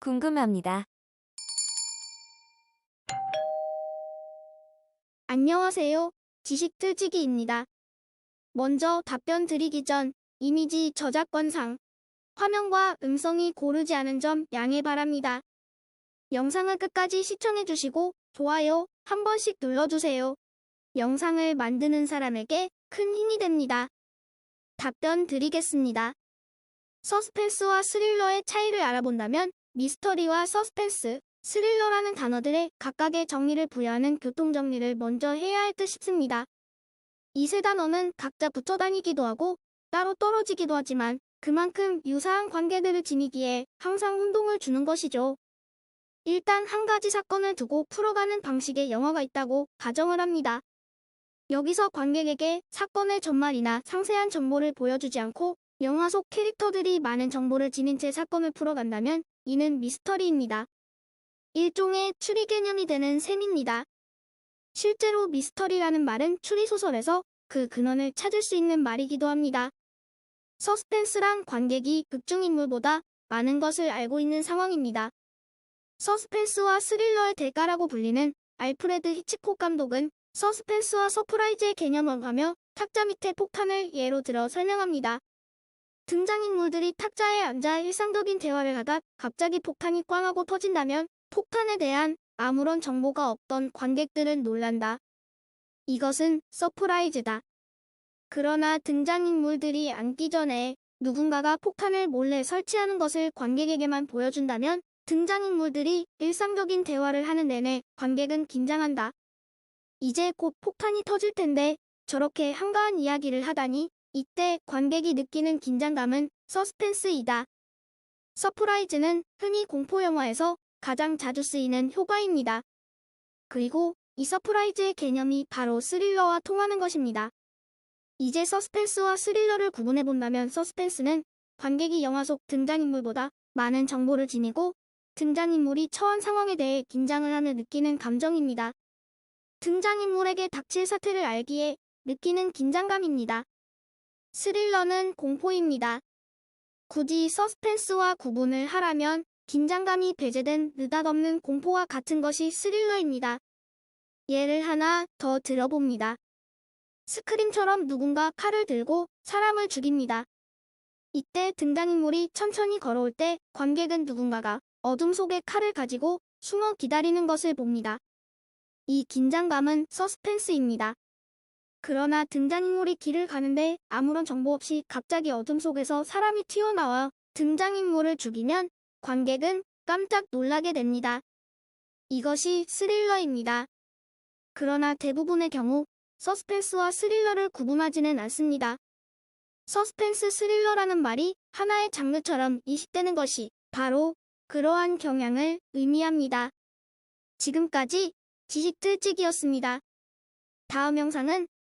궁금합니다. 안녕하세요. 지식틀치기입니다. 먼저 답변 드리기 전 이미지 저작권상 화면과 음성이 고르지 않은 점 양해 바랍니다. 영상을 끝까지 시청해주시고 좋아요 한 번씩 눌러주세요. 영상을 만드는 사람에게 큰 힘이 됩니다. 답변 드리겠습니다. 서스펜스와 스릴러의 차이를 알아본다면 미스터리와 서스펜스, 스릴러라는 단어들의 각각의 정의를 부여하는 교통정리를 먼저 해야 할 듯 싶습니다. 이 세 단어는 각자 붙어 다니기도 하고 따로 떨어지기도 하지만 그만큼 유사한 관계들을 지니기에 항상 혼동을 주는 것이죠. 일단 한 가지 사건을 두고 풀어가는 방식의 영화가 있다고 가정을 합니다. 여기서 관객에게 사건의 전말이나 상세한 정보를 보여주지 않고 영화 속 캐릭터들이 많은 정보를 지닌 채 사건을 풀어간다면 이는 미스터리입니다. 일종의 추리 개념이 되는 셈입니다. 실제로 미스터리라는 말은 추리소설에서 그 근원을 찾을 수 있는 말이기도 합니다. 서스펜스란 관객이 극중인물보다 많은 것을 알고 있는 상황입니다. 서스펜스와 스릴러의 대가라고 불리는 알프레드 히치콕 감독은 서스펜스와 서프라이즈의 개념을 하며 탁자 밑에 폭탄을 예로 들어 설명합니다. 등장인물들이 탁자에 앉아 일상적인 대화를 하다 갑자기 폭탄이 꽝 하고 터진다면 폭탄에 대한 아무런 정보가 없던 관객들은 놀란다. 이것은 서프라이즈다. 그러나 등장인물들이 앉기 전에 누군가가 폭탄을 몰래 설치하는 것을 관객에게만 보여준다면 등장인물들이 일상적인 대화를 하는 내내 관객은 긴장한다. 이제 곧 폭탄이 터질 텐데 저렇게 한가한 이야기를 하다니 이때 관객이 느끼는 긴장감은 서스펜스이다. 서프라이즈는 흔히 공포영화에서 가장 자주 쓰이는 효과입니다. 그리고 이 서프라이즈의 개념이 바로 스릴러와 통하는 것입니다. 이제 서스펜스와 스릴러를 구분해 본다면 서스펜스는 관객이 영화 속 등장인물보다 많은 정보를 지니고 등장인물이 처한 상황에 대해 긴장을 하며 느끼는 감정입니다. 등장인물에게 닥칠 사태를 알기에 느끼는 긴장감입니다. 스릴러는 공포입니다. 굳이 서스펜스와 구분을 하라면 긴장감이 배제된 느닷없는 공포와 같은 것이 스릴러입니다. 예를 하나 더 들어봅니다. 스크림처럼 누군가 칼을 들고 사람을 죽입니다. 이때 등장인물이 천천히 걸어올 때 관객은 누군가가 어둠 속에 칼을 가지고 숨어 기다리는 것을 봅니다. 이 긴장감은 서스펜스입니다. 그러나 등장인물이 길을 가는데 아무런 정보 없이 갑자기 어둠 속에서 사람이 튀어나와 등장인물을 죽이면 관객은 깜짝 놀라게 됩니다. 이것이 스릴러입니다. 그러나 대부분의 경우 서스펜스와 스릴러를 구분하지는 않습니다. 서스펜스 스릴러라는 말이 하나의 장르처럼 인식되는 것이 바로 그러한 경향을 의미합니다. 지금까지 지식틀찍이었습니다. 다음 영상은